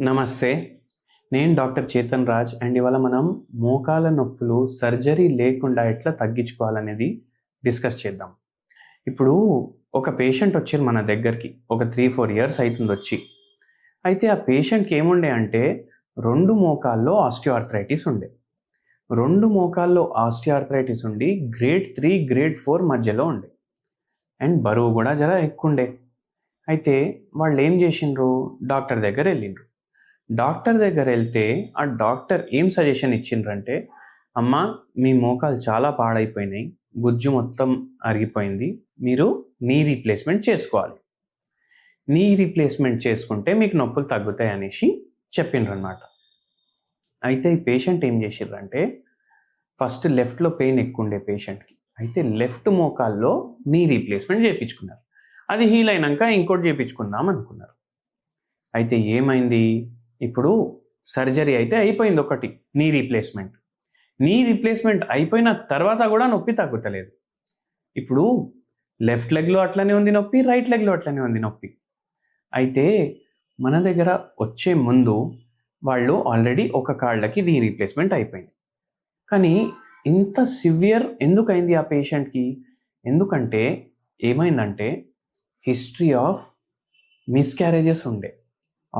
నమస్తే. నేను doctor Chetan Raj and ఇవాళ మనం మోకాల నొప్పులు సర్జరీ లేకుండా ఎట్లా తగ్గించుకోవాలనేది డిస్కస్ చేద్దాం. ఇప్పుడు ఒక పేషెంట్ వచ్చారు మన దగ్గరికి ఒక త్రీ ఫోర్ ఇయర్స్ అవుతుంది వచ్చి. అయితే ఆ పేషెంట్కి ఏముండే అంటే రెండు మోకాల్లో ఆస్టియోఆర్థరైటిస్ ఉండే. రెండు మోకాల్లో ఆస్టియోఆర్థరైటిస్ ఉండి గ్రేడ్ త్రీ గ్రేడ్ ఫోర్ మధ్యలో ఉండే. అండ్ బరువు కూడా జర ఎక్కువ ఉండే అయితే వాళ్ళు ఏం చేసిండ్రు? డాక్టర్ దగ్గర వెళ్ళిండ్రు. డాక్టర్ దగ్గర వెళ్తే ఆ డాక్టర్ ఏం సజెషన్ ఇచ్చిండ్రంటే అమ్మ మీ మోకాలు చాలా పాడైపోయినాయి. గుజ్జు మొత్తం అరిగిపోయింది. మీరు నీ రీప్లేస్మెంట్ చేసుకోవాలి. నీ రీప్లేస్మెంట్ చేసుకుంటే మీకు నొప్పులు తగ్గుతాయి అనేసి చెప్పిండ్రనమాట అయితే ఈ పేషెంట్ ఏం చేసిర్రంటే ఫస్ట్ లెఫ్ట్లో పెయిన్ ఎక్కువ ఉండే పేషెంట్కి. అయితే లెఫ్ట్ మోకాల్లో నీ రీప్లేస్మెంట్ చేయించుకున్నారు అది హీల్ అయినాక ఇంకోటి చేయించుకుందాం అనుకున్నారు. అయితే ఏమైంది? ఇప్పుడు సర్జరీ అయితే అయిపోయింది ఒకటి నీ రీప్లేస్మెంట్. నీ రీప్లేస్మెంట్ అయిపోయిన తర్వాత కూడా నొప్పి తగ్గుతలేదు. ఇప్పుడు లెఫ్ట్ లెగ్లో అట్లనే ఉంది నొప్పి రైట్ లెగ్లో అట్లనే ఉంది నొప్పి. అయితే మన దగ్గర వచ్చే ముందు వాళ్ళు ఆల్రెడీ ఒక కాళ్ళకి నీ రీప్లేస్మెంట్ అయిపోయింది. కానీ ఇంత సివియర్ ఎందుకైంది ఆ పేషెంట్కి? ఎందుకంటే ఏమైందంటే హిస్టరీ ఆఫ్ మిస్క్యారేజెస్ ఉండే.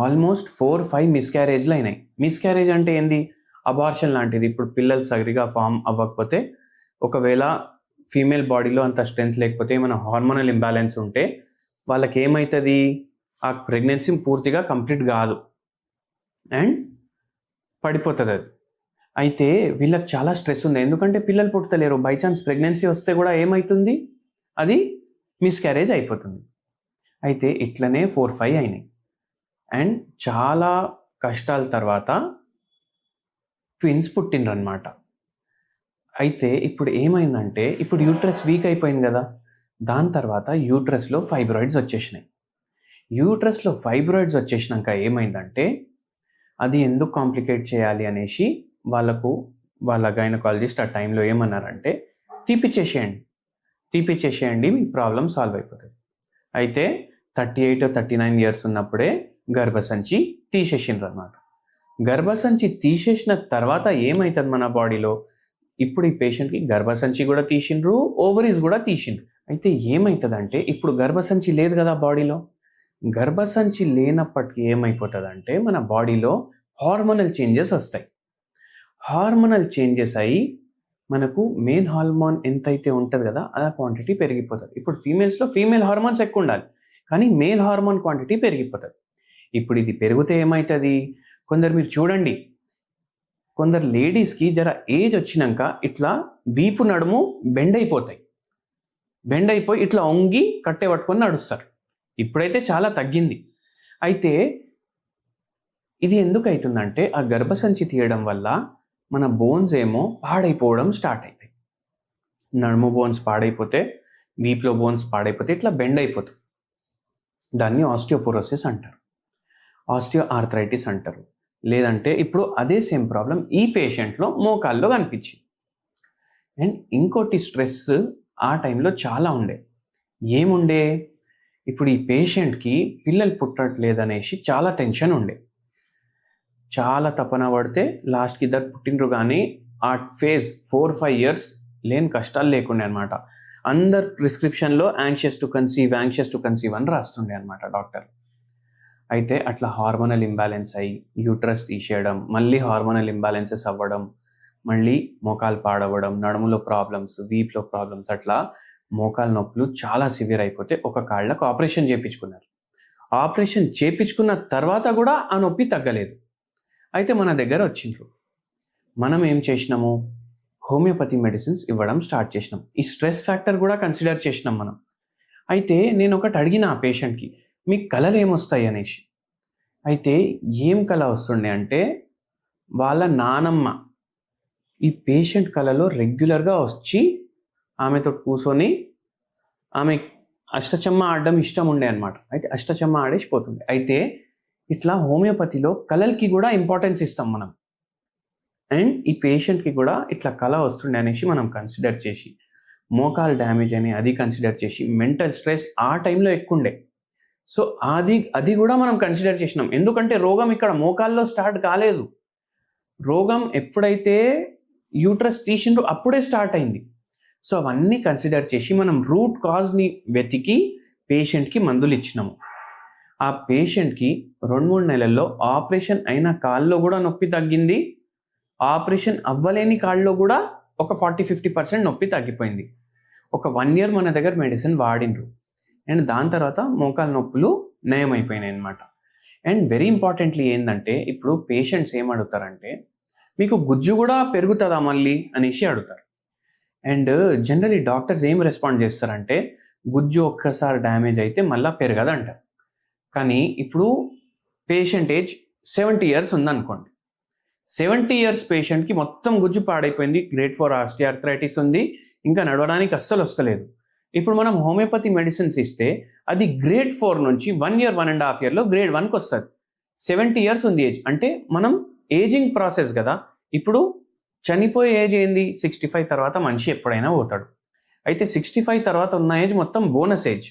ఆల్మోస్ట్ ఫోర్ ఫైవ్ మిస్క్యారేజ్లు అయినాయి. మిస్క్యారేజ్ అంటే ఏంది? అబార్షన్ లాంటిది. ఇప్పుడు పిల్లలు సరిగా ఫామ్ అవ్వకపోతే ఒకవేళ ఫీమేల్ బాడీలో అంత స్ట్రెంత్ లేకపోతే ఏమైనా హార్మోనల్ ఇంబ్యాలెన్స్ ఉంటే వాళ్ళకి ఏమవుతుంది ఆ ప్రెగ్నెన్సీ పూర్తిగా కంప్లీట్ కాదు. అండ్ పడిపోతుంది అది. అయితే వీళ్ళకి చాలా స్ట్రెస్ ఉంది. ఎందుకంటే పిల్లలు పుట్టలేరు. బై ఛాన్స్ ప్రెగ్నెన్సీ వస్తే కూడా ఏమవుతుంది అది మిస్క్యారేజ్ అయిపోతుంది. అయితే ఇట్లనే ఫోర్ ఫైవ్ అయినాయి. అండ్ చాలా కష్టాల తర్వాత ట్విన్స్ పుట్టినరనమాట అనమాట అయితే ఇప్పుడు ఏమైందంటే ఇప్పుడు యూట్రస్ వీక్ అయిపోయింది కదా దాని తర్వాత యూట్రస్లో ఫైబ్రాయిడ్స్ వచ్చేసినాయి. యూట్రస్లో ఫైబ్రాయిడ్స్ వచ్చేసినాక ఏమైందంటే అది ఎందుకు కాంప్లికేట్ చేయాలి అనేసి వాళ్ళకు వాళ్ళ గైనకాలజిస్ట్ ఆ టైంలో ఏమన్నారంటే తీపిచ్చేసేయండి. తీపిచ్చేసేయండి మీ ప్రాబ్లం సాల్వ్ అయిపోతుంది. అయితే thirty eight thirty nine years ఉన్నప్పుడే గర్భసంచి తీసేసిండ్రు అనమాట గర్భసంచి తీసేసిన తర్వాత ఏమవుతుంది మన బాడీలో? ఇప్పుడు ఈ పేషెంట్కి గర్భసంచి కూడా తీసిండ్రు ఓవరీస్ కూడా తీసిండ్రు. అయితే ఏమవుతుందంటే ఇప్పుడు గర్భసంచి లేదు కదా బాడీలో? గర్భసంచి లేనప్పటికీ ఏమైపోతుందంటే మన బాడీలో హార్మోనల్ చేంజెస్ వస్తాయి. హార్మోనల్ చేంజెస్ అయ్యి మనకు మెయిన్ హార్మోన్ ఎంతైతే ఉంటుంది కదా ఆ క్వాంటిటీ పెరిగిపోతుంది. ఇప్పుడు ఫీమేల్స్లో ఫీమేల్ హార్మోన్స్ ఎక్కువ ఉండాలి కానీ మేల్ హార్మోన్ క్వాంటిటీ పెరిగిపోతుంది. ఇప్పుడు ఇది పెరిగితే ఏమవుతుంది కొందరు మీరు చూడండి. కొందరు లేడీస్కి జర ఏజ్ వచ్చినాక ఇట్లా వీపు నడుము బెండ్ అయిపోతాయి. బెండ్ అయిపోయి ఇట్లా వంగి కట్టె పట్టుకొని నడుస్తారు. ఇప్పుడైతే చాలా తగ్గింది. అయితే ఇది ఎందుకు అవుతుందంటే ఆ గర్భసంచి తీయడం వల్ల మన బోన్స్ ఏమో పాడైపోవడం స్టార్ట్ అవుతాయి నడుము బోన్స్ పాడైపోతే వీప్లో బోన్స్ పాడైపోతే ఇట్లా బెండ్ అయిపోతుంది దాన్ని ఆస్టియోపోరోసిస్ అంటారు. ఆస్టియో ఆర్థరైటిస్ అంటారు. లేదంటే ఇప్పుడు అదే సేమ్ ప్రాబ్లం ఈ పేషెంట్లో మోకాల్లో కనిపించింది. అండ్ ఇంకోటి స్ట్రెస్ ఆ టైంలో చాలా ఉండే. ఏముండే? ఇప్పుడు ఈ పేషెంట్కి పిల్లలు పుట్టట్లేదనేసి చాలా టెన్షన్ ఉండే. చాలా తపన పడితే లాస్ట్కి ఇద్దరు పుట్టినరు కానీ ఆ ఫేజ్ ఫోర్ ఫైవ్ ఇయర్స్ లేని కష్టాలు లేకుండే అనమాట అందరు ప్రిస్క్రిప్షన్లో anxious to conceive anxious to conceive అని రాస్తుండే అనమాట డాక్టర్. అయితే అట్లా హార్మోనల్ ఇంబ్యాలెన్స్ అయ్యి యూట్రస్ తీసేయడం మళ్ళీ హార్మోనల్ ఇంబ్యాలెన్సెస్ అవ్వడం మళ్ళీ మోకాలు పాడవడం నడుములో ప్రాబ్లమ్స్ వీప్లో ప్రాబ్లమ్స్ అట్లా మోకాలు నొప్పులు చాలా సివియర్ అయిపోతే ఒక కాళ్ళకు ఆపరేషన్ చేయించుకున్నారు ఆపరేషన్ చేయించుకున్న తర్వాత కూడా ఆ నొప్పి తగ్గలేదు. అయితే మన దగ్గర వచ్చిండ్రు. మనం ఏం చేసినాము? హోమియోపతి మెడిసిన్స్ ఇవ్వడం స్టార్ట్ చేసినాం. ఈ స్ట్రెస్ ఫ్యాక్టర్ కూడా కన్సిడర్ చేసినాం మనం. అయితే నేను ఒకటి అడిగిన ఆ పేషెంట్కి మీకు కళలు ఏమొస్తాయి అనేసి అయితే ఏం కళ వస్తుండే అంటే వాళ్ళ నానమ్మ ఈ పేషెంట్ కళలో రెగ్యులర్గా వచ్చి ఆమెతో కూర్చొని ఆమె అష్టచమ్మ ఆడడం ఇష్టం ఉండే అనమాట అయితే అష్టచమ్మ ఆడేసి పోతుండే. అయితే ఇట్లా హోమియోపతిలో కళలకి కూడా ఇంపార్టెన్స్ ఇస్తాం మనం. అండ్ ఈ పేషెంట్కి కూడా ఇట్లా కళ వస్తుండే అనేసి మనం కన్సిడర్ చేసి మోకాల్ డ్యామేజ్ అని అది కన్సిడర్ చేసి మెంటల్ స్ట్రెస్ ఆ టైంలో ఎక్కువ ఉండే సో అది అది కూడా మనం కన్సిడర్ చేసినాం. ఎందుకంటే రోగం ఇక్కడ మోకాల్లో స్టార్ట్ కాలేదు. రోగం ఎప్పుడైతే యూట్రస్ తీసిండ్రో అప్పుడే స్టార్ట్ అయింది. సో అవన్నీ కన్సిడర్ చేసి మనం రూట్ కాజ్ని వెతికి పేషెంట్కి మందులు ఇచ్చినాము. ఆ పేషెంట్కి రెండు మూడు నెలల్లో ఆపరేషన్ అయిన కాల్లో కూడా నొప్పి తగ్గింది. ఆపరేషన్ అవ్వలేని కాళ్ళలో కూడా ఒక ఫార్టీ ఫిఫ్టీ పర్సెంట్ నొప్పి తగ్గిపోయింది. ఒక వన్ ఇయర్ మన దగ్గర మెడిసిన్ వాడిండ్రు. అండ్ దాని తర్వాత మోకాలు నొప్పులు నయమైపోయినాయి అనమాట అండ్ వెరీ ఇంపార్టెంట్లీ ఏంటంటే ఇప్పుడు పేషెంట్స్ ఏం అడుగుతారంటే మీకు గుజ్జు కూడా పెరుగుతుందా మళ్ళీ అనేసి అడుగుతారు. అండ్ జనరలీ డాక్టర్స్ ఏం రెస్పాండ్ చేస్తారంటే గుజ్జు ఒక్కసారి డ్యామేజ్ అయితే మళ్ళీ పెరగదు అంటారు కానీ ఇప్పుడు పేషెంట్ ఏజ్ సెవెంటీ ఇయర్స్ ఉందనుకోండి. సెవెంటీ ఇయర్స్ పేషెంట్కి మొత్తం గుజ్జు పాడైపోయింది. గ్రేట్ ఫోర్ ఆస్టియార్థరైటిస్ ఉంది. ఇంకా నడవడానికి అస్సలు వస్తలేదు. ఇప్పుడు మనం హోమియోపతి మెడిసిన్స్ ఇస్తే అది గ్రేడ్ ఫోర్ నుంచి one year one and half ఇయర్లో గ్రేడ్ వన్కి వస్తుంది. సెవెంటీ ఇయర్స్ ఉంది ఏజ్. అంటే మనం ఏజింగ్ ప్రాసెస్ కదా ఇప్పుడు చనిపోయే ఏజ్ ఏంది? సిక్స్టీ ఫైవ్ తర్వాత మనిషి ఎప్పుడైనా పోతాడు. అయితే సిక్స్టీ ఫైవ్ తర్వాత ఉన్న ఏజ్ మొత్తం బోనస్ ఏజ్.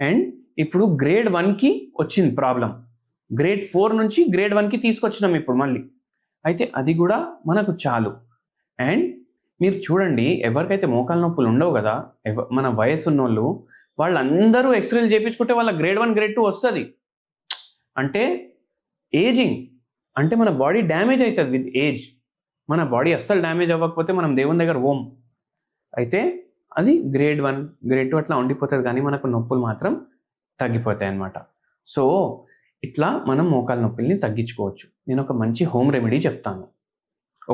అండ్ ఇప్పుడు గ్రేడ్ వన్కి వచ్చింది ప్రాబ్లం. గ్రేడ్ ఫోర్ నుంచి గ్రేడ్ వన్కి తీసుకొచ్చినాం ఇప్పుడు మళ్ళీ. అయితే అది కూడా మనకు చాలు. అండ్ మీరు చూడండి ఎవరికైతే మోకాల నొప్పులు ఉండవు కదా ఎవ మన వయసు ఉన్నోళ్ళు వాళ్ళందరూ ఎక్స్రేలు చేయించుకుంటే వాళ్ళ గ్రేడ్ వన్ గ్రేడ్ టూ వస్తుంది. అంటే ఏజింగ్ అంటే మన బాడీ డ్యామేజ్ అవుతుంది విత్ ఏజ్ మన బాడీ అస్సలు డ్యామేజ్ అవ్వకపోతే మనం దేవుని దగ్గర ఓం అయితే అది గ్రేడ్ వన్ గ్రేడ్ టూ అట్లా ఉండిపోతుంది కానీ మనకు నొప్పులు మాత్రం తగ్గిపోతాయి అన్నమాట సో ఇట్లా మనం మోకాల నొప్పుల్ని తగ్గించుకోవచ్చు. నేను ఒక మంచి హోమ్ రెమెడీ చెప్తాను.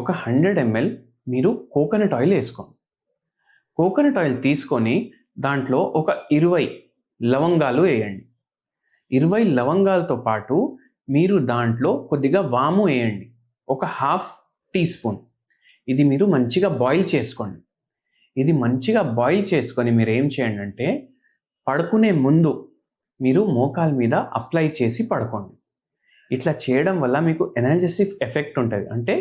ఒక హండ్రెడ్ ఎంఎల్ మీరు కోకోనట్ ఆయిల్ వేసుకోండి. కోకోనట్ ఆయిల్ తీసుకొని దాంట్లో ఒక ఇరవై లవంగాలు వేయండి. ఇరవై లవంగాలతో పాటు మీరు దాంట్లో కొద్దిగా వాము వేయండి. ఒక హాఫ్ టీ స్పూన్. ఇది మీరు మంచిగా బాయిల్ చేసుకోండి. ఇది మంచిగా బాయిల్ చేసుకొని మీరు ఏం చేయండి అంటే పడుకునే ముందు మీరు మోకాల మీద అప్లై చేసి పడుకోండి. ఇట్లా చేయడం వల్ల మీకు ఎనర్జెసివ్ ఎఫెక్ట్ ఉంటుంది. అంటే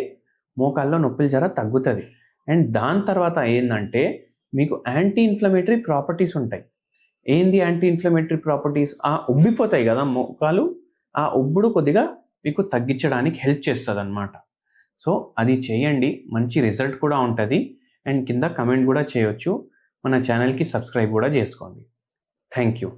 మోకాల్లో నొప్పులు జర తగ్గుతుంది. అండ్ దాని తర్వాత ఏంటంటే మీకు యాంటీ ఇన్ఫ్లమేటరీ ప్రాపర్టీస్ ఉంటాయి. ఏంది యాంటీ ఇన్ఫ్లమేటరీ ప్రాపర్టీస్ ఆ ఉబ్బిపోతాయి కదా మోకాలు. ఆ ఉబ్బుడు కొద్దిగా మీకు తగ్గించడానికి హెల్ప్ చేస్తుంది అనమాట సో అది చేయండి. మంచి రిజల్ట్ కూడా ఉంటుంది. అండ్ కింద కమెంట్ కూడా చేయొచ్చు. మన ఛానల్కి సబ్స్క్రైబ్ కూడా చేసుకోండి. Thank you